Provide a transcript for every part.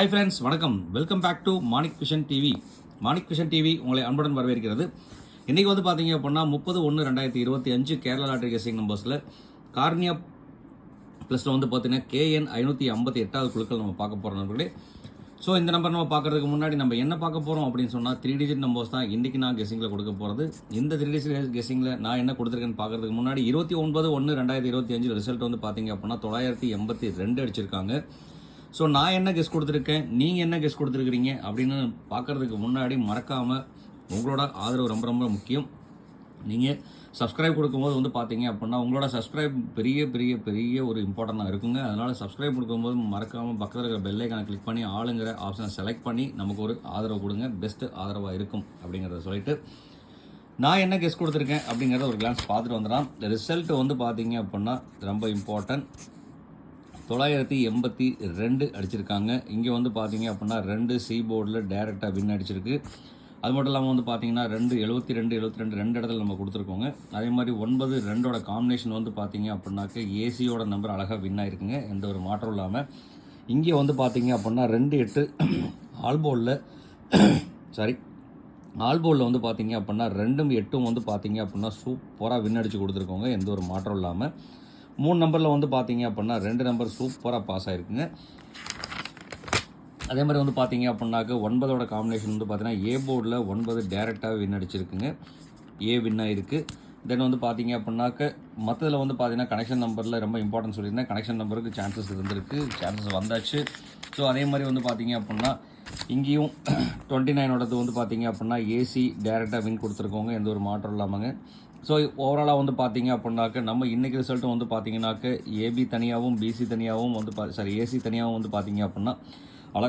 High friends வணக்கம். Welcome back to Manik Vision TV Manik Vision TV உங்களை அன்புடன் வரவேற்கிறது. இன்றைக்கி வந்து பார்த்தீங்க அப்படின்னா முப்பது ஒன்று ரெண்டாயிரத்தி இருபத்தி அஞ்சு கேரளா லாட்டரி கேசிங் நம்பர்ஸில் கார்னியா ப்ளஸில் வந்து பார்த்தீங்கன்னா கேஎன் ஐநூற்றி ஐம்பத்தி எட்டாவது குழுக்கள் நம்ம பார்க்க போகிறோம் நண்பர்களே. ஸோ இந்த நம்பர் நம்ம பார்க்கறதுக்கு முன்னாடி நம்ம என்ன பார்க்க போகிறோம் அப்படின்னு சொன்னால் த்ரீ டிஜிட் நம்பர்ஸ் தான் இன்றைக்கி நான் கெஸிங்கில் கொடுக்க போகிறது இந்த த்ரீ டிஜிட் கெஸிங்கில் நான் என்ன கொடுத்துருக்கேன்னு பார்க்குறதுக்கு முன்னாடி இருபத்தி ஒன்பது ஒன்று ரெண்டாயிரத்தி இருபத்தி அஞ்சு ரிசல்ட் வந்து பார்த்தீங்க அப்படின்னா தொள்ளாயிரத்தி எண்பத்தி ரெண்டு அடிச்சிருக்காங்க. ஸோ நான் என்ன கெஸ் கொடுத்துருக்கேன்? நீங்கள் என்ன கெஸ் கொடுத்துருக்குறீங்க? அப்படின்னு பார்க்கறதுக்கு முன்னாடி மறக்காமல் உங்களோட ஆதரவு ரொம்ப ரொம்ப முக்கியம். நீங்கள் சப்ஸ்கிரைப் கொடுக்கும்போது வந்து பார்த்தீங்க அப்படின்னா உங்களோட சப்ஸ்கிரைப் பெரிய பெரிய பெரிய ஒரு இம்பார்ட்டண்டாக இருக்குங்க. அதனால் சப்ஸ்கிரைப் கொடுக்கும்போது மறக்காமல் பக்கத்தில் இருக்கிற பெல்லைக்கான கிளிக் பண்ணி ஆளுங்கிற ஆப்ஷனை செலக்ட் பண்ணி நமக்கு ஒரு ஆதரவு கொடுங்க. பெஸ்ட்டு ஆதரவாக இருக்கும் அப்படிங்கிறத சொல்லிட்டு நான் என்ன கெஸ் கொடுத்துருக்கேன் அப்படிங்கிறத ஒரு கிளான்ஸ் பார்த்துட்டு வந்துடலாம். ரிசல்ட் வந்து பார்த்தீங்க அப்படின்னா ரொம்ப இம்பார்ட்டன்ட் தொள்ளாயிரத்தி எண்பத்தி ரெண்டு அடிச்சிருக்காங்க. இங்கே வந்து பார்த்தீங்க அப்படின்னா ரெண்டு சி போர்டில் டேரெக்டாக வின் அடிச்சிருக்கு. அது மட்டும் இல்லாமல் வந்து பார்த்தீங்கன்னா ரெண்டு எழுபத்தி ரெண்டு எழுபத்தி ரெண்டு ரெண்டு இடத்துல நம்ம கொடுத்துருக்கோங்க. அதே மாதிரி ஒன்பது ரெண்டோட காம்பினேஷன் வந்து பார்த்தீங்க அப்படின்னாக்க ஏசியோட நம்பர் அழகாக வின் ஆயிருக்குங்க. எந்த ஒரு மாற்றம் இல்லாமல் இங்கே வந்து பார்த்தீங்க அப்படின்னா ரெண்டு எட்டு ஆல்போலில் சாரி ஆல்போலில் வந்து பார்த்தீங்க அப்படின்னா ரெண்டும் எட்டும் வந்து பார்த்தீங்க அப்படின்னா சூப்பராக வின் அடித்து கொடுத்துருக்கோங்க. எந்த ஒரு மாற்றம் இல்லாமல் மூணு நம்பரில் வந்து பார்த்தீங்க அப்படின்னா ரெண்டு நம்பர் சூப்பராக பாஸ் ஆகிருக்குங்க அதே மாதிரி வந்து பார்த்தீங்க அப்படின்னாக்க ஒன்பதோட காம்பினேஷன் வந்து பார்த்தீங்கன்னா ஏ போர்டில் ஒன்பது டேரெக்டாக வின் அடிச்சிருக்குங்க. ஏ வின் ஆகிருக்கு தென் வந்து பார்த்தீங்க அப்படின்னாக்க மற்றதில் வந்து பார்த்தீங்கன்னா கனெக்ஷன் நம்பரில் ரொம்ப இம்பார்ட்டன்ஸ் சொல்லியிருந்தேன். கனெக்ஷன் நம்பருக்கு சான்சஸ் இருந்திருக்கு. சான்சஸ் வந்தாச்சு. ஸோ அதே மாதிரி வந்து பார்த்தீங்க அப்படின்னா இங்கேயும் டுவெண்ட்டி நைனோடது வந்து பார்த்தீங்க அப்படின்னா ஏசி டேரெக்டாக வின் கொடுத்துருக்கோங்க எந்த ஒரு மாற்றம் இல்லாமங்க. ஸோ ஓவராலாக வந்து பார்த்தீங்க அப்படின்னாக்க நம்ம இன்றைக்கி ரிசல்ட்டும் வந்து பார்த்தீங்கன்னாக்க ஏபி தனியாகவும் பிசி தனியாகவும் வந்து பா சாரி ஏசி தனியாகவும் வந்து பார்த்தீங்க அப்படின்னா அழ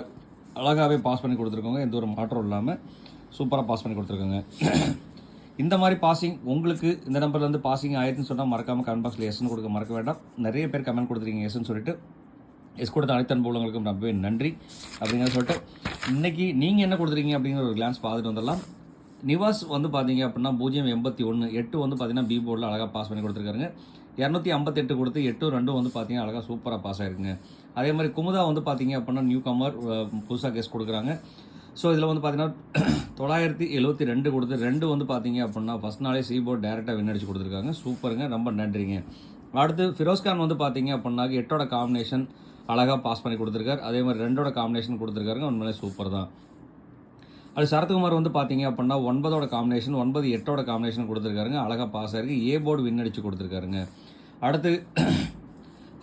அழகாகவே பாஸ் பண்ணி கொடுத்துருக்கோங்க எந்த ஒரு மாற்றம் இல்லாமல் சூப்பராக பாஸ் பண்ணி கொடுத்துருக்கோங்க இந்த மாதிரி பாசிங் உங்களுக்கு இந்த நம்பர்லேருந்து பாசிங் ஆயிடுச்சுன்னு சொன்னால் மறக்காமல் கமெண்ட் பாக்ஸில் எஸ்ன்னு கொடுக்க மறக்க வேண்டாம். நிறைய பேர் கமெண்ட் கொடுத்துருக்கீங்க எஸ்ன்னு சொல்லிட்டு. எஸ் கொடுத்த அனைத்து அனுபவங்களுக்கும் ரொம்பவே நன்றி அப்படிங்கிறத சொல்லிட்டு இன்றைக்கி நீங்கள் என்ன கொடுத்துருக்கீங்க அப்படிங்கிற ஒரு கிளான்ஸ் பார்த்துட்டு வந்துடலாம். நிவாஸ் வந்து பார்த்தீங்க அப்படின்னா பூஜ்ஜியம் எண்பத்தி ஒன்று எட்டு வந்து பார்த்தீங்கன்னா பி போர்டில் அழகாக பாஸ் பண்ணி கொடுத்துருக்காருங்க. இரநூத்தி ஐம்பத்தெட்டு கொடுத்து எட்டு ரெண்டும் வந்து பார்த்தீங்கன்னா அழகாக சூப்பராக பாஸ் ஆயிருக்குங்க. அதே மாதிரி குமுதா வந்து பார்த்தீங்க அப்படின்னா நியூ கமர் புதுசாக கேஸ் கொடுக்குறாங்க. ஸோ இதில் வந்து பார்த்தீங்கன்னா தொள்ளாயிரத்தி எழுபத்தி ரெண்டு கொடுத்து ரெண்டு வந்து பார்த்தீங்க அப்படின்னா ஃபஸ்ட் நாளே சி போர்ட் டேரெக்டாக வின் அடிச்சு கொடுத்துருக்காங்க. சூப்பருங்க ரொம்ப நன்றிங்க. அடுத்து ஃபிரோஸ்கான் வந்து பார்த்தீங்க அப்படின்னா எட்டோட காம்பினேஷன் அழகாக பாஸ் பண்ணி கொடுத்துருக்காரு. அதே மாதிரி ரெண்டோட காம்பினேஷன் கொடுத்துருக்காருங்க. உண்மையிலே சூப்பர் தான். அது சரத்குமார் வந்து பார்த்தீங்க அப்படின்னா ஒன்பதோட காம்பினேஷன் ஒன்பது எட்டோட காம்பினேஷன் கொடுத்துருக்காருங்க. அழகாக பாஸ் ஆகிருக்கு ஏ போர்டு வின் அடித்து கொடுத்துருக்காருங்க. அடுத்து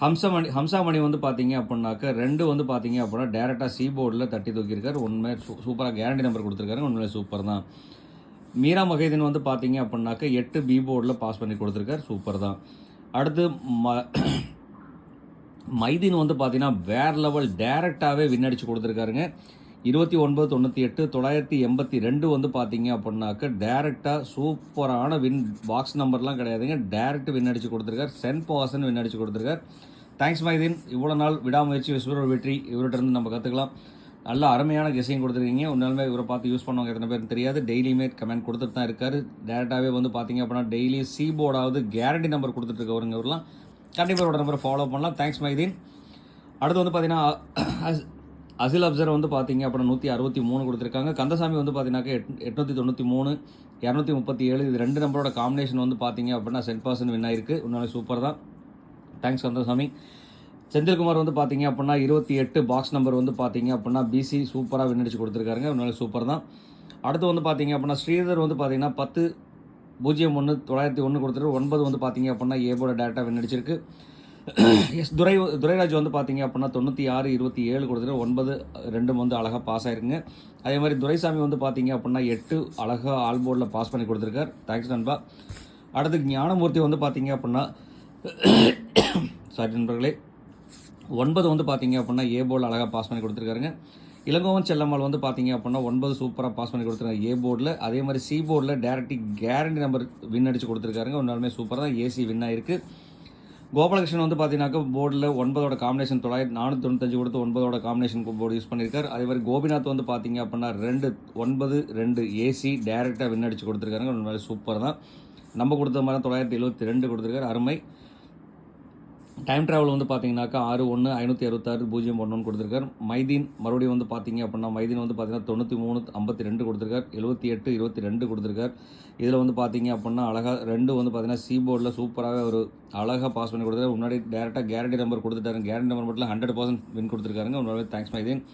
ஹம்சமணி ஹம்சாமணி வந்து பார்த்தீங்க அப்படின்னாக்க ரெண்டு வந்து பார்த்தீங்க அப்படின்னா டேரெக்டாக சி போர்டில் தட்டி தூக்கியிருக்காரு. உண்மை சூ சூப்பராக கேரண்டி நம்பர் கொடுத்துருக்காருங்க. உண்மையிலே சூப்பர் தான். மீரா மகேதன் வந்து பார்த்தீங்க அப்படின்னாக்க எட்டு பி போர்டில் பாஸ் பண்ணி கொடுத்துருக்காரு. சூப்பர் தான். அடுத்து ம மைதீன் வந்து பார்த்தீங்கன்னா வேற லெவல் டேரெக்டாகவே வின் அடிச்சு கொடுத்துருக்காருங்க. இருபத்தி ஒன்பது தொண்ணூற்றி எட்டு தொள்ளாயிரத்தி எண்பத்தி ரெண்டு வந்து பார்த்தீங்க அப்படின்னாக்க டேரெக்டாக சூப்பரான வின் பாக்ஸ் நம்பர்லாம் கிடையாதுங்க. டேரெக்ட் வின் அடிச்சு கொடுத்துருக்காரு. சென்ட் பாசன் வின் அடிச்சு கொடுத்துருக்காரு. தேங்க்ஸ் மைதீன். இவ்வளோ நாள் விடாமுயற்சி விஸ்வர வெற்றி இவர்கிட்ட இருந்து நம்ம கற்றுக்கலாம் நல்ல அருமையான கெஸையும் கொடுத்துருக்கீங்க. உண்மையுமே இவரை பார்த்து யூஸ் பண்ணுவாங்க எத்தனை பேர் தெரியாது. டெய்லியுமே கமெண்ட் கொடுத்துட்டு தான் இருக்கார் டேரெக்டாகவே வந்து பார்த்தீங்க அப்படின்னா டெய்லி சீபோர்டாவது கேரண்டி நம்பர் கொடுத்துட்டு இருக்கவருங்க இவரெலாம். கண்டிப்பாக இவரோட நம்பரை ஃபாலோ பண்ணலாம். தேங்க்ஸ் மைதீன் அடுத்து வந்து பார்த்தீங்கன்னா அசில் அப்சர் வந்து பார்த்தீங்க அப்படின்னா நூற்றி அறுபத்தி மூணு கொடுத்துருக்காங்க. கந்தசாமி வந்து பார்த்தீங்கன்னாக்க எட் எட்நூற்றி தொண்ணூற்றி மூணு இரநூத்தி முப்பத்தி ஏழு. இது ரெண்டு நம்பரோட காம்பினேஷன் வந்து பார்த்தீங்க அப்படின்னா சென்ட் பர்சன்ட் வின் ஆயிருக்கு. உன்னால சூப்பர் தான். தேங்க்ஸ் கந்தசாமி. செந்தில்குமார் வந்து பார்த்தீங்க அப்படின்னா இருபத்தி எட்டு பாக்ஸ் நம்பர் வந்து பார்த்தீங்க அப்படின்னா பிசி சூப்பராக வின் அடிச்சு கொடுத்துருக்காருங்க. உன்னால சூப்பர் தான். அடுத்து வந்து பார்த்தீங்க அப்படின்னா ஸ்ரீதர் வந்து பார்த்தீங்கன்னா பத்து பூஜ்ஜியம் ஒன்று தொள்ளாயிரத்தி ஒன்று கொடுத்துட்டு ஒன்பது வந்து பார்த்தீங்க அப்படின்னா ஏபோட டேட்டா வெண்ணடிச்சிருக்கு. எஸ் துரை துரைராஜ் வந்து பார்த்தீங்க அப்படின்னா தொண்ணூற்றி ஆறு இருபத்தி ஏழு கொடுத்துட்டு ஒன்பது ரெண்டும் வந்து அழகாக பாஸ் ஆயிருக்குங்க. அதே மாதிரி துரைசாமி வந்து பார்த்தீங்க அப்படின்னா எட்டு அழகாக ஆல்போர்டில் பாஸ் பண்ணி கொடுத்துருக்கார். தேங்க்ஸ் நண்பா. அடுத்து ஞானமூர்த்தி வந்து பார்த்தீங்க அப்படின்னா சாரி நண்பர்களே ஒன்பது வந்து பார்த்தீங்க அப்படின்னா ஏ போல் அழகாக பாஸ் பண்ணி கொடுத்துருக்காருங்க. இளங்கோவன் செல்லம்மாள் வந்து பார்த்தீங்க அப்படின்னா ஒன்பது சூப்பராக பாஸ் பண்ணி கொடுத்துருக்காங்க. ஏ போர்டில் அதே மாதிரி சி போர்டில் டேரக்டி கேரண்டி நம்பர் வின் அடிச்சு கொடுத்துருக்காருங்க. ஒன்றாலுமே சூப்பராக தான். ஏசி வின் ஆயிருக்கு. கோபாலகிருஷ்ணன் வந்து பார்த்தீங்கன்னாக்கா போர்டில் ஒன்பதோட காம்பினேஷன் தொள்ளாயிரத்தி நானூற்றி தொண்ணூத்தஞ்சு கொடுத்து ஒன்பதோட காம்பினேஷன் போர்டு யூஸ் பண்ணியிருக்காரு. அதே மாதிரி கோபிநாத் வந்து பார்த்தீங்க அப்படின்னா ரெண்டு ஒன்பது ரெண்டு ஏசி டேரெக்டாக வின் அடிச்சு கொடுத்துருக்காருங்க. உண்மையிலே சூப்பர் தான். நம்ம கொடுத்த மாதிரி தொள்ளாயிரத்தி எழுபத்தி ரெண்டு கொடுத்துருக்காரு. அருமை. டைம் ட்ராவல் வந்து பார்த்தீங்கன்னாக்கா ஆறு ஒன்று ஐநூற்றி அறுபத்தாறு பூஜ்ஜியம் ஒன்று கொடுத்துருக்கார். மைதீன் மறுபடியும் வந்து பார்த்தீங்க அப்படின்னா மைதீன் வந்து பார்த்தீங்கன்னா தொண்ணூற்றி மூணு ஐம்பத்தி ரெண்டு கொடுத்துருக்கார். எழுபத்தி எட்டு இருபத்தி ரெண்டு கொடுத்துருக்கார். இதில் வந்து பார்த்தீங்க அப்படின்னா அழகாக ரெண்டு வந்து பார்த்தீங்கன்னா சி போர்டில் சூப்பராக ஒரு அழகாக பாஸ் பண்ணி கொடுத்துருக்காரு. முன்னாடி டேரெக்டாக கேரண்டி நம்பர் கொடுத்துட்டாரு கேரண்டி நம்பர் மட்டும் ஹண்ட்ரட் பர்சன்ட் வின் கொடுத்துருக்காருங்க. உங்களோட தேங்க்ஸ் மைதீன்.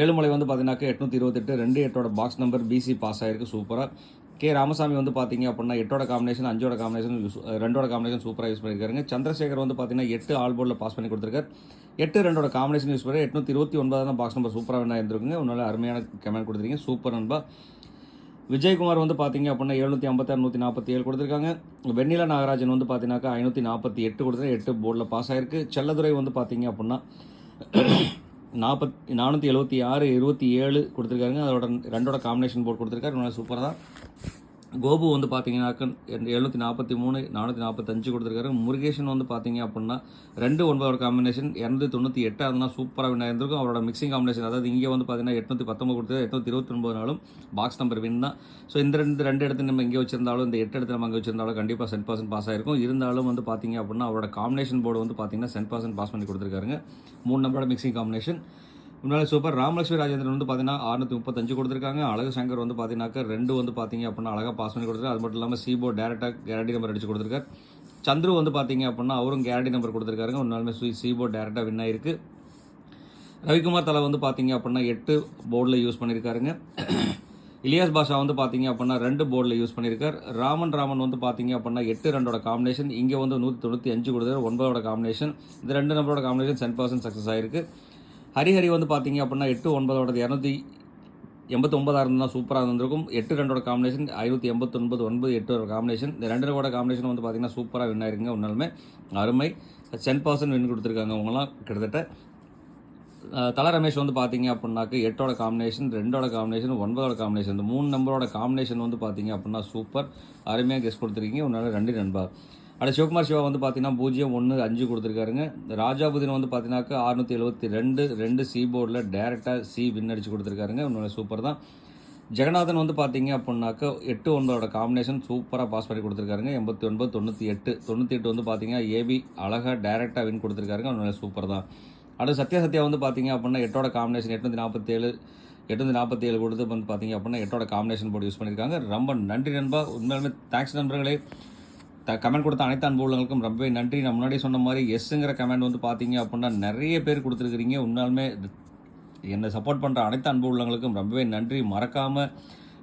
ஏழுமலை வந்து பார்த்தீங்கன்னாக்கா எட்நூற்றி இருபத்தெட்டு ரெண்டு எட்டோட பாக்ஸ் நம்பர் பிசி பாஸ் ஆகிருக்கு சூப்பராக கே. ராமசாமி வந்து பார்த்தீங்க அப்படின்னா எட்டோட காம்பினேஷன் அஞ்சோட காம்பினேஷன் யூஸ் ரெண்டோட காம்பினேஷன் சூப்பராக யூஸ் பண்ணியிருக்காருங்க சந்திரசேகர் வந்து பார்த்தீங்கன்னா எட்டு ஆல் போர்டில் பாஸ் பண்ணி கொடுத்துருக்காரு. எட்டு ரெண்டோட காம்பினேஷன் யூஸ் பண்ணி எட்நூற்றி இருபத்தி ஒன்பதாம் பாக்ஸ் நம்பர் சூப்பராக வேணா இருந்திருக்குங்க. உன்னால அருமையான கமெண்ட் கொடுத்துருக்கீங்க. சூப்பர் நண்பா. விஜயகுமார் வந்து பார்த்தீங்க அப்படின்னா எழுநூற்றி ஐம்பத்தாறு நூற்றி நாற்பத்தி ஏழு கொடுத்துருக்காங்க. வெண்ணிலா நாகராஜன் வந்து பார்த்தீங்கன்னாக்கா ஐநூற்றி நாற்பத்தி எட்டு கொடுத்துருக்காங்க எட்டு போர்டில் பாஸ் ஆயிருக்கு. செல்லதுரை வந்து பார்த்தீங்க அப்படின்னா நாற்பத் நானூற்றி எழுபத்தி ஆறு இருபத்தி ஏழு கொடுத்துருக்காருங்க. அதோட ரெண்டோட காம்பினேஷன் போர்டு கொடுத்துருக்காரு. நல்லா சூப்பராக தான் கோபு வந்து பார்த்தீங்கன்னாக்க எழுநூற்றி நாற்பத்தி மூணு நானூற்றி நாற்பத்தஞ்சு கொடுத்துருக்காரு. முருகேஷன் வந்து பார்த்தீங்க அப்படின்னா ரெண்டு ஒன்பதோட காம்பினேஷன் இரநூத்தி தொண்ணூற்றி எட்டு அதெல்லாம் சூப்பராக வின் ஆயிருந்திருக்கும். அவரோட மிக்சிங் காம்பினேஷன் அதாவது இங்கே வந்து பார்த்தீங்கன்னா எட்நூற்றி பத்தொம்பது கொடுத்தது எட்நூற்றி இருபத்தி ஒன்பது நாளும் பாக்ஸ் நம்பர் வின் தான். ஸோ இந்த ரெண்டு ரெண்டு இடத்துல நம்ம இங்கே வச்சிருந்தாலும் இந்த எட்டு இடத்துல நம்ம அங்கே வச்சிருந்தாலும் கண்டிப்பாக சென்ட் பர்சன்ட் பாஸ் ஆயிருக்கும். இருந்தாலும் வந்து பார்த்தீங்க அப்படின்னா அவரோட காம்பினேஷன் போர்டு வந்து பார்த்தீங்கன்னா சென்ட் பர்சன்ட் பாஸ் பண்ணி கொடுத்துருக்காருங்க. மூணு நம்பரோட மிக்சிங் காம்பினேஷன் முன்னாடி சூப்பர் ராமலட்சுமி ராஜேந்திரன் வந்து பார்த்தீங்கன்னா அறுநூத்தி முப்பத்தஞ்சு கொடுத்துருக்காங்க. அழகு சங்கர் வந்து பார்த்தீங்கன்னாக்கா ரெண்டு வந்து பார்த்தீங்க அப்படின்னா அழகாக பாஸ் பண்ணி கொடுத்துருக்காரு. அது மட்டும் இல்லாமல் சிபோ டேரெக்டாக கேரண்டி நம்பர் அடிச்சு கொடுத்துருக்காரு. சந்துரு வந்து பார்த்தீங்க அப்படின்னா அவரும் கேரண்டி நம்பர் கொடுத்துருக்காருங்க. ஒன்றாலுமே சுய் சிபோ டேரெக்டாக வின் ஆயிருக்கு. ரவிக்குமார் தலை வந்து பார்த்தீங்க அப்படின்னா எட்டு போர்டில் யூஸ் பண்ணியிருக்காருங்க இலியாஸ் பாஷா வந்து பார்த்தீங்க அப்படின்னா ரெண்டு போர்டில் யூஸ் பண்ணியிருக்கார் ராமன் ராமன் வந்து பார்த்தீங்க அப்படின்னா எட்டு ரெண்டோட காம்பினேஷன் இங்கே வந்து நூற்றி தொண்ணூற்றி அஞ்சு கொடுத்தாரு ஒன்பதோட காம்பினேஷன் இந்த ரெண்டு நம்பரோட காம்பினேஷன் சென்ட் பர்சன்ட் சக்ஸஸ் ஆயிருக்கு. ஹரிஹரி வந்து பார்த்தீங்க அப்படின்னா எட்டு ஒன்பதோடது இரநூத்தி எண்பத்தொம்பதாயிரம் இருந்தால் சூப்பராக இருந்திருக்கும். எட்டு ரெண்டோட காம்பினேஷன் ஐநூற்றி எண்பத்தொன்பது ஒன்பது எட்டோட காம்பினேஷன் இந்த ரெண்டு கூட காம்பினேஷன் வந்து பார்த்தீங்கன்னா சூப்பராக வின் ஆயிருங்க உன்னாலுமே அருமை. சென் பர்சன்ட் வின் கொடுத்துருக்காங்க அவங்களாம் கிட்டத்தட்ட. தல ரமேஷ் வந்து பார்த்தீங்க அப்படின்னாக்க எட்டோட காம்பினேஷன் ரெண்டோட காம்பினேஷன் ஒன்பதோட காம்பினேஷன் இந்த மூணு நம்பரோட காம்பினேஷன் வந்து பார்த்தீங்க அப்படின்னா சூப்பர் அருமையாக கெஸ்ட் கொடுத்துருக்கீங்க. உன்னால ரெண்டு நண்பா. ஆனால் சிவகுமார் சிவா வந்து பார்த்தீங்கன்னா பூஜ்ஜியம் ஒன்று அஞ்சு கொடுத்துருக்காருங்க. ராஜாபுதீன் வந்து பார்த்தீங்கன்னாக்கா அறுநூற்றி எழுபத்தி ரெண்டு ரெண்டு சி போர்டில் டேரெக்டாக சி வின் அடிச்சு கொடுத்துருக்காருங்க. உன்னோட சூப்பர் தான். ஜெகநாதன் வந்து பார்த்தீங்க அப்படின்னாக்கா எட்டு ஒன்பதோட காம்பினேஷன் சூப்பராக பாஸ் பண்ணி கொடுத்துருக்காருங்க. எண்பத்தி ஒன்பது தொண்ணூற்றி எட்டு தொண்ணூற்றி எட்டு வந்து பார்த்தீங்கன்னா ஏபி அழகாக டேரெக்டாக வின் கொடுத்துருக்காருங்க. இன்னொரு சூப்பர் தான். அடுத்து சத்யா சத்யா வந்து பார்த்தீங்க அப்படின்னா எட்டோட காம்பினேஷன் எட்நூற்றி நாற்பத்தேழு எட்நூற்றி நாற்பத்தி ஏழு கொடுத்து வந்து பார்த்தீங்க அப்படின்னா எட்டோட காம்பினேஷன் போர்டு யூஸ் பண்ணியிருக்காங்க ரொம்ப நன்றி நண்பா. உண்மையிலுமே தேங்க்ஸ் நண்பர்களே. த கமெண்ட் கொடுத்த அனைத்து அன்பு உள்ளவங்களுக்கும் ரொம்பவே நன்றி. நான் முன்னாடி சொன்ன மாதிரி எஸ்ஸுங்கிற கமெண்ட் வந்து பார்த்தீங்க அப்படின்னா நிறைய பேர் கொடுத்துருக்கிறீங்க. உண்மையாலுமே என்னை சப்போர்ட் பண்ணுற அனைத்து அன்பு உள்ளவங்களுக்கும் ரொம்பவே நன்றி. மறக்காமல்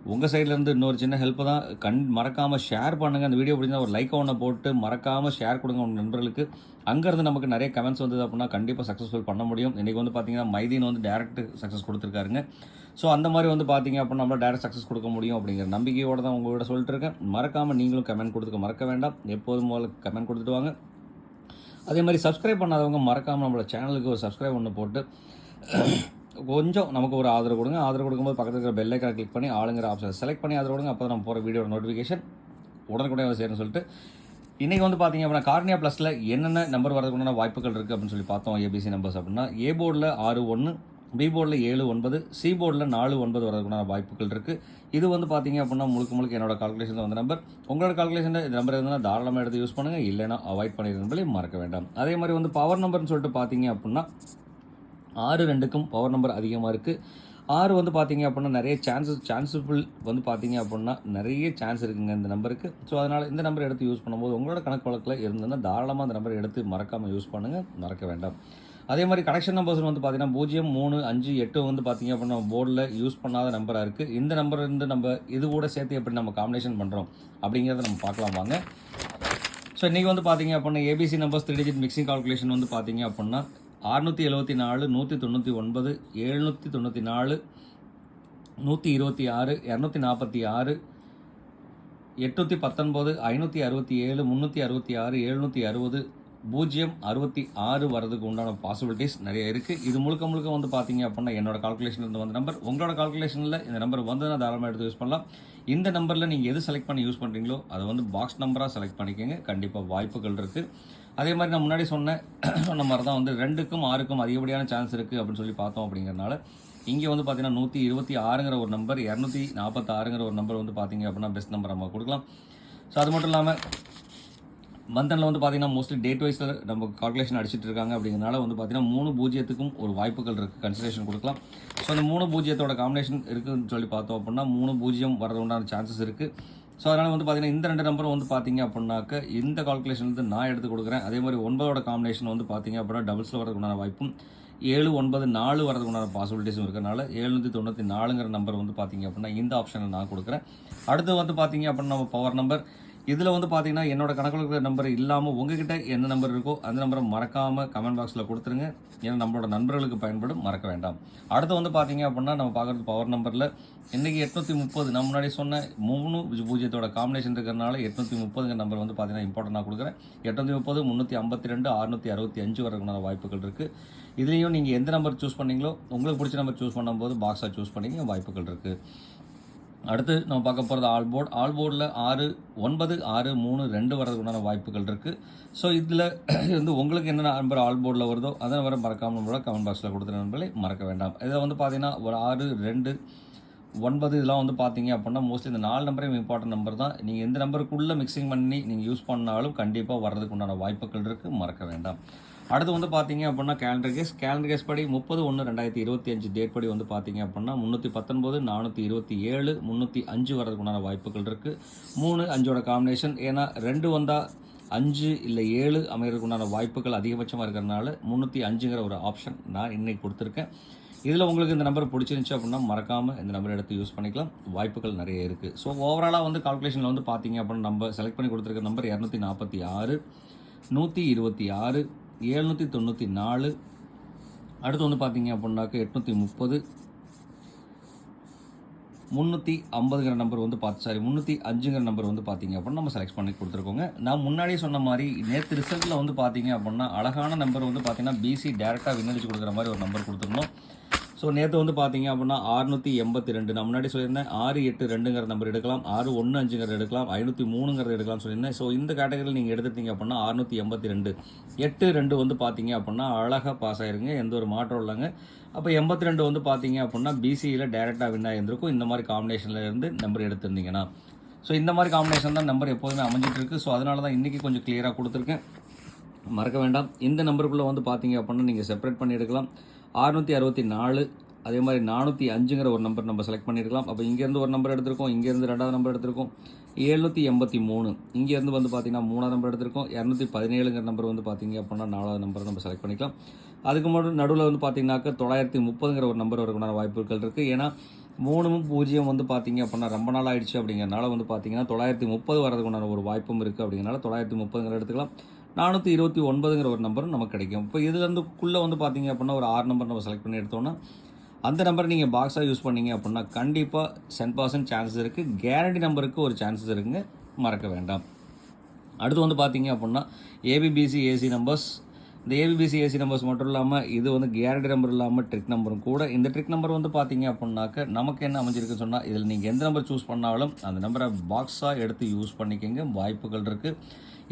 உங்கள் சைட்லேருந்து இன்னொரு சின்ன ஹெல்ப்பை தான். கண் மறக்காமல் ஷேர் பண்ணுங்கள் அந்த வீடியோ பிடிச்சா ஒரு லைக் ஒன்று போட்டு மறக்காமல் ஷேர் கொடுங்க உங்கள் நண்பர்களுக்கு. அங்கேருந்து நமக்கு நிறைய கமெண்ட்ஸ் வந்தது அப்படின்னா கண்டிப்பாக சக்ஸஸ்ஃபுல் பண்ண முடியும். இன்றைக்கி வந்து பார்த்தீங்கன்னா மைதீன் வந்து டேரக்ட் சக்ஸஸ் கொடுத்துருக்காருங்க. ஸோ அந்த மாதிரி வந்து பார்த்தீங்க அப்படின்னா நம்மளால் டேரக்ட் சக்ஸஸ் கொடுக்க முடியும் அப்படிங்கிற நம்பிக்கையோடு தான் உங்களோட சொல்லிட்டு இருக்கேன். மறக்காமல் நீங்களும் கமெண்ட் கொடுத்துக்க மறக்க வேண்டாம். எப்போதும் போல கமெண்ட் கொடுத்துட்டு வாங்க. அதே மாதிரி சப்ஸ்கிரைப் பண்ணாதவங்க மறக்காமல் நம்மளோட சேனலுக்கு ஒரு சப்ஸ்கிரைப் ஒன்று போட்டு கொஞ்சம் நமக்கு ஒரு ஆதரவு கொடுங்க. ஆதரவு கொடுக்கும்போது பக்கத்தில் இருக்கிற பெல் ஐக்கான கிளிக் பண்ணி ஆளுங்கிற ஆப்ஷன் செலக்ட் பண்ணி ஆதரவு கொடுங்க. அப்போ தான் நம்ம போகிற வீடியோட நோட்டிஃபிகேஷன் உடனுக்குடனே சேரும்னு சொல்லிட்டு. இன்றைக்கி வந்து பார்த்தீங்க அப்படின்னா கார்னியா ப்ளஸில் என்னென்ன நம்பர் வரதுக்குண்டான வாய்ப்புகள் இருக்குது அப்படின்னு சொல்லி பார்த்தோம். ஏபிசி நம்பர்ஸ் அப்படின்னா ஏ போர்டில் ஆறு ஒன்று பி போர்டில் ஏழு ஒன்பது சி போர்டில் நாலு ஒன்பது வரதுக்குண்டான வாய்ப்புகள் இருக்குது இது வந்து பார்த்தீங்க அப்படின்னா முழுக்க முழுக்க என்னோட கால்குலேஷன் வந்த நம்பர் உங்களோட கால்குலேஷனில் இந்த நம்பர் இருந்தால் தாராளமாக எடுத்து யூஸ் பண்ணுங்கள் இல்லைனா அவாய்ட் பண்ணிடுறதுலேயே மறக்க வேண்டாம். அதே மாதிரி வந்து பவர் நம்பர்னு சொல்லிட்டு பார்த்தீங்க அப்படின்னா ஆறு ரெண்டுக்கும் பவர் நம்பர் அதிகமாக இருக்குது ஆறு வந்து பார்த்தீங்க அப்படின்னா நிறைய சான்சஸ் சான்சபிள் வந்து பார்த்தீங்க அப்படின்னா நிறைய சான்ஸ் இருக்குங்க இந்த நம்பருக்கு ஸோ அதனால் இந்த நம்பர் எடுத்து யூஸ் பண்ணும்போது உங்களோட கணக்கு வழக்கில் இருந்ததுன்னா தாராளமாக அந்த நம்பர் எடுத்து மறக்காமல் யூஸ் பண்ணுங்கள் மறக்க வேண்டாம். அதே மாதிரி கனெக்ஷன் நம்பர்ஸ் வந்து பார்த்தீங்கன்னா பூஜ்ஜியம் மூணு அஞ்சு எட்டு வந்து பார்த்தீங்க அப்படின்னா போர்டில் யூஸ் பண்ணாத நம்பராக இருக்குது இந்த நம்பர் இருந்து நம்ம இது கூட சேர்த்து எப்படி நம்ம காம்பினேஷன் பண்ணுறோம் அப்படிங்கிறத நம்ம பார்க்கலாம் வாங்க. ஸோ இன்றைக்கி வந்து பார்த்தீங்க அப்படின்னா ABC numbers three digit mixing calculation வந்து பார்த்தீங்க அப்படின்னா அறுநூற்றி எழுபத்தி நாலு நூற்றி தொண்ணூற்றி ஒன்பது எழுநூற்றி தொண்ணூற்றி நாலு நூற்றி இருபத்தி ஆறு இரநூத்தி நாற்பத்தி ஆறு எட்நூற்றி பத்தொன்பது ஐநூற்றி அறுபத்தி ஏழு முந்நூற்றி அறுபத்தி ஆறு எழுநூற்றி அறுபது பூஜ்ஜியம் அறுபத்தி ஆறு வரதுக்கு உண்டான பாசிபிலிட்டிஸ் நிறைய இருக்குது இது முழுக்க முழுக்க வந்து பார்த்தீங்க அப்படின்னா என்னோட கால்குலேஷன் இருந்து வந்த நம்பர் உங்களோட கால்குலேஷனில் இந்த நம்பர் வந்ததுன்னா தாராளமாக எடுத்து யூஸ் பண்ணலாம். இந்த நம்பரில் நீங்கள் எது செலக்ட் பண்ணி யூஸ் பண்ணுறீங்களோ அதை வந்து பாக்ஸ் நம்பராக செலக்ட் பண்ணிக்கோங்க. கண்டிப்பாக வாய்ப்புகள் இருக்குது அதே மாதிரி நான் முன்னாடி சொன்ன சொன்ன மாதிரி தான் வந்து ரெண்டுக்கும் ஆறுக்கும் அதிகப்படியான சான்ஸ் இருக்குது அப்படின்னு சொல்லி பார்த்தோம் அப்படிங்கிறனால இங்கே வந்து பார்த்தீங்கன்னா நூற்றி இருபத்தி ஆறுங்கிற ஒரு நம்பர் இரநூத்தி நாற்பத்தாறுங்கிற ஒரு நம்பர் வந்து பார்த்தீங்க அப்படின்னா பெஸ்ட் நம்பர் நம்ம கொடுக்கலாம். ஸோ அது மட்டும் இல்லாமல் மந்தனில் வந்து பார்த்தீங்கன்னா மோஸ்ட்லி டேட் வைஸில் நம்ம கால்குலேஷன் அடிச்சிட்டு இருக்காங்க அப்படிங்கிறனால வந்து பார்த்தீங்கன்னா மூணு பூஜ்ஜியத்துக்கும் ஒரு வாய்ப்புகள் இருக்குது கன்சிடரேஷன் கொடுக்கலாம். ஸோ அந்த மூணு பூஜ்ஜியத்தோட காம்பினேஷன் இருக்குதுன்னு சொல்லி பார்த்தோம் அப்படின்னா மூணு பூஜ்ஜியம் வரது உண்டான சான்சஸ் இருக்குது ஸோ அதனால் வந்து பார்த்தீங்கன்னா இந்த ரெண்டு நம்பரும் வந்து பார்த்தீங்க அப்படின்னாக்க இந்த கால்குலேஷன் வந்து நான் எடுத்து கொடுக்குறேன். அதே மாதிரி ஒன்பதோட காம்பினேஷன் வந்து பார்த்தீங்க அப்படின்னா டபுள்ஸில் வரதுக்குண்டான வாய்ப்பும் ஏழு ஒன்பது நாலு வரதுக்குண்டான பாசிபிலிட்டிஸும் இருக்கிறனால எழுநூற்றி தொண்ணூற்றி நாலுங்கிற நம்பர் வந்து பார்த்தீங்க அப்படின்னா இந்த ஆப்ஷனில் நான் கொடுக்குறேன். அடுத்து வந்து பார்த்தீங்க அப்படின்னா நம்ம பவர் நம்பர் இதில் வந்து பார்த்தீங்கன்னா என்னோட கணக்கில் இருக்கிற நம்பர் இல்லாமல் உங்ககிட்ட என்ன நம்பர் இருக்கோ அந்த நம்பரை மறக்காமல் கமெண்ட் பாக்ஸில் கொடுத்துருங்க. ஏன்னா நம்மளோட நண்பர்களுக்கு பயன்படும் மறக்க வேண்டாம். அடுத்து வந்து பார்த்தீங்க அப்படின்னா நம்ம பார்க்குறது பவர் நம்பரில் இன்றைக்கி எட்நூற்றி முப்பது. நான் முன்னாடி சொன்ன மூணு பூஜ்ஜியத்தோட காம்பினேஷன் இருக்கிறனால எட்நூற்றி முப்பதுங்கிற நம்பர் வந்து பார்த்தீங்கன்னா இம்பார்ட்டண்டாக கொடுக்குறேன். எட்நூற்றி முப்பது முந்நூற்றி ஐம்பத்தி ரெண்டு அறுநூற்றி அறுபத்தி அஞ்சு வரதுக்குண்டான வாய்ப்புகள் இருக்குது இதுலேயும் நீங்கள் எந்த நம்பர் சூஸ் பண்ணீங்களோ உங்களுக்கு பிடிச்ச நம்பர் சூஸ் பண்ணும்போது பாக்ஸாக சூஸ் பண்ணிங்க வாய்ப்புகள் இருக்குது அடுத்து நம்ம பார்க்க போகிறது ஆல் போர்டு ஆல் போர்டில் ஆறு ஒன்பது ஆறு மூணு ரெண்டு வர்றதுக்குண்டான வாய்ப்புகள் இருக்குது ஸோ இதில் வந்து உங்களுக்கு என்ன நம்பர் ஆல் போர்டில் வருதோ அதை வர மறக்காமல் நம்மளோட கமெண்ட் பாக்ஸில் கொடுத்துற நம்பர்களை மறக்க வேண்டாம். இதில் வந்து பார்த்தீங்கன்னா ஒரு ஆறு ரெண்டு ஒன்பது இதெல்லாம் வந்து பார்த்தீங்க அப்படின்னா மோஸ்ட்லி இந்த நாலு நம்பரே இம்பார்ட்டன்ட் நம்பர் தான். நீங்கள் எந்த நம்பருக்குள்ளே மிக்சிங் பண்ணி நீங்கள் யூஸ் பண்ணாலும் கண்டிப்பாக வர்றதுக்கு உண்டான வாய்ப்புகள் இருக்குது மறக்க வேண்டாம். அடுத்து வந்து பார்த்தீங்க அப்படின்னா கேலண்டர் கேஸ் கேலண்டர் கேஸ் படி முப்பது ஒன்று ரெண்டாயிரத்தி இருபத்தி அஞ்சு டேட் படி வந்து பார்த்தீங்க அப்படின்னா முந்நூற்றி பத்தொன்பது நானூற்றி இருபத்தி ஏழு முந்நூற்றி அஞ்சு வரதுக்குண்டான வாய்ப்புகள் இருக்குது மூணு அஞ்சோட காம்பினேஷன் ஏன்னா ரெண்டு வந்தால் அஞ்சு இல்லை ஏழு அமைகிறதுக்குண்டான வாய்ப்புகள் அதிகபட்சமாக இருக்கிறதுனால முந்நூற்றி அஞ்சுங்கிற ஒரு ஆப்ஷன் நான் இன்னைக்கு கொடுத்துருக்கேன். இதில் உங்களுக்கு இந்த நம்பர் பிடிச்சிருந்துச்சு அப்படின்னா மறக்காமல் இந்த நம்பர் எடுத்து யூஸ் பண்ணிக்கலாம். வாய்ப்புகள் நிறைய இருக்குது ஸோ ஓவராலாக வந்து கால்குலேஷனில் வந்து பார்த்தீங்க அப்படின்னா நம்ம செலக்ட் பண்ணி கொடுத்துருக்க நம்பர் இரநூத்தி நாற்பத்தி ஆறு நூற்றி இருபத்தி ஆறு எழுநூற்றி தொண்ணூற்றி நாலு. அடுத்து வந்து பார்த்தீங்க அப்படின்னாக்க எட்நூற்றி முப்பது. முந்நூற்றி ஐம்பதுங்கிற நம்பர் வந்து பார்த்து சாரி முந்நூற்றி அஞ்சுங்கிற நம்பர் வந்து பார்த்தீங்க அப்படின்னா நம்ம செலக்ட் பண்ணி கொடுத்துருக்கோங்க. நான் முன்னாடியே சொன்ன மாதிரி நேற்று ரிசல்ட்டில் வந்து பார்த்தீங்க அப்படின்னா அழகான நம்பர் வந்து பார்த்தீங்கன்னா பிசி டேரெக்டாக விண்ணடிச்சு கொடுக்குற மாதிரி ஒரு நம்பர் கொடுத்துருந்தோம். ஸோ நேற்று வந்து பார்த்தீங்க அப்படின்னா ஆறுநூற்றி எண்பத்தி ரெண்டு. நான் முன்னாடி சொல்லியிருந்தேன் ஆறு எட்டு ரெண்டுங்கிற நம்பர் எடுக்கலாம் ஆறு ஒன்று அஞ்சுங்கிறது எடுக்கலாம் ஐநூற்றி மூணுங்கிறது எடுக்கலாம்னு சொல்லியிருந்தேன். ஸோ இந்த கேட்டகரியில் நீங்கள் எடுத்துட்டீங்க அப்படின்னா அறுநூற்றி எண்பத்தி ரெண்டு. எட்டு ரெண்டு வந்து பார்த்தீங்க அப்படின்னா அழகாக பாஸ் ஆயிருங்க எந்த ஒரு மாற்றம் இல்லைங்க. அப்போ எண்பத்தி ரெண்டு வந்து பார்த்தீங்க அப்படின்னா பிசியில் டேரெக்டாக வின் ஆகியிருந்திருக்கும் இந்த மாதிரி காம்பினேஷனில் இருந்து நம்பர் எடுத்திருந்தீங்கன்னா. ஸோ இந்த மாதிரி காம்பினேஷன் தான் நம்பர் எப்போதுமே அமைஞ்சிட்ருக்கு. ஸோ அதனால தான் இன்றைக்கி கொஞ்சம் கிளியராக கொடுத்துருக்கேன். மறக்க வேண்டாம். இந்த நம்பருக்குள்ளே வந்து பார்த்தீங்க அப்படின்னா நீங்கள் செப்பரேட் பண்ணி எடுக்கலாம். அறுநூற்றி அறுபத்தி நாலு அதே மாதிரி நானூற்றி அஞ்சுங்கிற ஒரு நம்பர் நம்ம செலக்ட் பண்ணியிருக்கலாம். அப்போ இங்கேருந்து ஒரு நம்பர் எடுத்திருக்கோம் இங்கேருந்து ரெண்டாவது நம்பர் எடுத்திருக்கோம் எழுநூற்றி எண்பத்தி மூணு. இங்கேருந்து வந்து பார்த்திங்கன்னா மூணாவது நம்பர் எடுத்திருக்கோம் இரநூத்தி பதினேழுங்கிற நம்பர் வந்து பார்த்தீங்க அப்படின்னா நாலாவது நம்பர் நம்ம செலக்ட் பண்ணிக்கலாம். அதுக்கு மட்டும் நடுவில் வந்து பார்த்திங்கனாக்கா தொள்ளாயிரத்தி முப்பதுங்கிற ஒரு நம்பர் வரக்குண்டான வாய்ப்புகள் இருக்குது ஏன்னா மூணும் பூஜ்ஜியம் வந்து பார்த்தீங்க அப்படின்னா ரொம்ப நாள் ஆயிடுச்சு அப்படிங்கிறனால வந்து பார்த்திங்கன்னா தொள்ளாயிரத்தி முப்பது வரதுக்குண்டான ஒரு வாய்ப்பும் இருக்குது அப்படிங்கிறனால தொள்ளாயிரத்தி முப்பதுங்கிற எடுத்துக்கலாம். நானூற்றி இருபத்தி ஒன்பதுங்கிற ஒரு நம்பரும் நமக்கு கிடைக்கும். இப்போ இதுலேருந்துக்குள்ளே வந்து பார்த்தீங்க அப்படின்னா ஒரு ஆறு நம்பர் நம்ம செலக்ட் பண்ணி எடுத்தோன்னா அந்த நம்பரை நீங்கள் பாக்ஸாக யூஸ் பண்ணீங்க அப்படின்னா கண்டிப்பாக சென் பர்சன்ட் சான்சஸ் இருக்குது கேரண்டி நம்பருக்கு ஒரு சான்சஸ் இருக்குங்க. மறக்க வேண்டாம். அடுத்து வந்து பார்த்தீங்க அப்படின்னா ஏபிபிசி ஏசி நம்பர்ஸ் இந்த ஏபிபிசி ஏசி நம்பர்ஸ் மட்டும் இல்லாமல் இது வந்து கேரண்டி நம்பர் இல்லாமல் ட்ரிக் நம்பரும் கூட. இந்த ட்ரிக் நம்பர் வந்து பார்த்தீங்க அப்படின்னாக்க நமக்கு என்ன அமைஞ்சிருக்குன்னு சொன்னால் இதில் நீங்கள் எந்த நம்பர் சூஸ் பண்ணாலும் அந்த நம்பரை பாக்ஸாக எடுத்து யூஸ் பண்ணிக்கங்க. வாய்ப்புகள் இருக்குது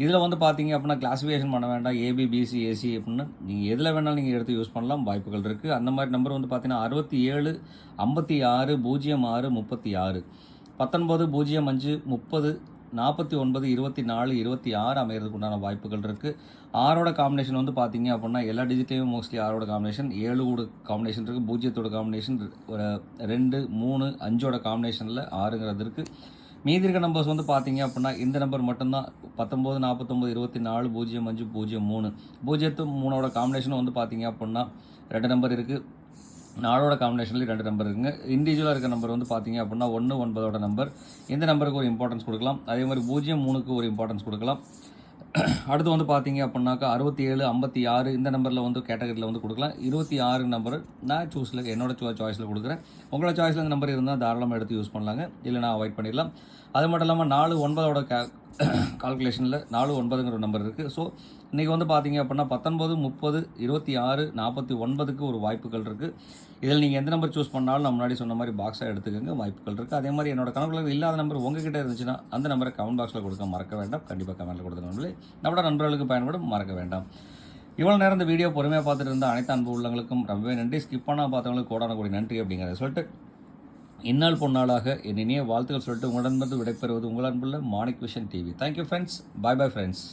இதில் வந்து பார்த்தீங்க அப்படின்னா கிளாஸிஃபிகேஷன் பண்ண வேண்டாம். ஏபி பிசி ஏசி அப்படின்னு. நீங்கள் எதில் வேணாலும் நீங்கள் எடுத்து யூஸ் பண்ணலாம். வாய்ப்புகள் இருக்குது அந்த மாதிரி நம்பர் வந்து பார்த்தீங்கன்னா அறுபத்தி ஏழு ஐம்பத்தி ஆறு பூஜ்ஜியம் ஆறு முப்பத்தி ஆறு பத்தொன்பது பூஜ்ஜியம் அஞ்சு முப்பது நாற்பத்தி ஒன்பது இருபத்தி நாலு இருபத்தி ஆறு அமைகிறதுக்கு உண்டான வாய்ப்புகள் இருக்குது ஆறோட காம்பினேஷன் வந்து பார்த்தீங்க அப்படின்னா எல்லா டிஜிட்லேயும் மோஸ்ட்லி ஆறோட காம்பினேஷன் ஏழு கூட காம்பினேஷன் இருக்குது பூஜ்ஜியத்தோட காம்பினேஷன் ஒரு ரெண்டு மூணு அஞ்சோட காம்பினேஷனில் ஆறுங்கிறது இருக்குது மீதி இருக்க நம்பர்ஸ் வந்து பார்த்தீங்க அப்படின்னா இந்த நம்பர் மட்டும்தான். பத்தொம்போது நாற்பத்தொம்போது இருபத்தி நாலு பூஜ்ஜியம் அஞ்சு பூஜ்ஜியம் மூணு. பூஜ்ஜியத்து மூணோட காம்பினேஷனும் வந்து பார்த்தீங்க அப்படின்னா ரெண்டு நம்பர் இருக்குது நாலோட காம்பினேஷன்லேயும் ரெண்டு நம்பர் இருக்குங்க. இண்டிவிஜுவலாக இருக்க நம்பர் வந்து பார்த்தீங்க அப்படின்னா ஒன்று ஒன்பதோட நம்பர் இந்த நம்பருக்கு ஒரு இம்பார்ட்டன்ஸ் கொடுக்கலாம். அதே மாதிரி பூஜ்ஜியம் மூணுக்கு ஒரு இம்பார்ட்டன்ஸ் கொடுக்கலாம். அடுத்து வந்து பார்த்தீங்க அப்படின்னாக்கா அறுபத்தி ஏழு ஐம்பத்தி ஆறு இந்த நம்பரில் வந்து கேட்டகரியில் வந்து கொடுக்கலாம். இருபத்தி ஆறு நம்பர் நான் சூஸில் என்னோட சாய்ஸில் கொடுக்குறேன். உங்களோட சாய்ஸில் இந்த நம்பர் இருந்தால் தாராளமாக எடுத்து யூஸ் பண்ணலாங்க. இல்லை நான் அவாய்ட் பண்ணிடலாம். அது மட்டும் இல்லாமல் நாலு ஒன்பதோட கே கால்குலேஷனில் நாலு ஒன்பதுங்கிற நம்பர் இருக்குது ஸோ இன்றைக்கி வந்து பார்த்தீங்க அப்படின்னா பத்தொன்பது முப்பது இருபத்தி ஆறு நாற்பத்தி ஒன்பதுக்கு ஒரு வாய்ப்புகள் இருக்குது இதில் நீங்கள் எந்த நம்பர் சூஸ் பண்ணாலும் நான் முன்னாடி சொன்ன மாதிரி பாக்ஸாக எடுத்துக்கோங்க வாய்ப்புகள் இருக்குது அதே மாதிரி என்னோட கணக்கில் இல்லாத நம்பர் உங்ககிட்ட இருந்துச்சுன்னா அந்த நம்பரை கமெண்ட் பாக்ஸில் கொடுக்க மறக்க வேண்டாம். கண்டிப்பாக கமெண்ட்டில் கொடுத்த நம்பளே நம்மளோட நண்பர்களுக்கு பயன்படும் மறக்க வேண்டாம். இவ்வளோ நேரம் இந்த வீடியோ பொறுமையாக பார்த்துட்டு இருந்த அனைத்து அன்பு உள்ளவங்களுக்கும் ரொம்பவே நன்றி. ஸ்கிப் பண்ணால் பார்த்தவங்களுக்கு கோடான கூடிய நன்றி அப்படிங்கிறத சொல்லிட்டு இந்நாள் பொன்னாளாக என் இனிய வாழ்த்துக்கள் சொல்லிட்டு உங்களிடமிருந்து விடைபெறுவது உங்கள் அன்புள்ள Manik Vision TV thank you friends bye bye friends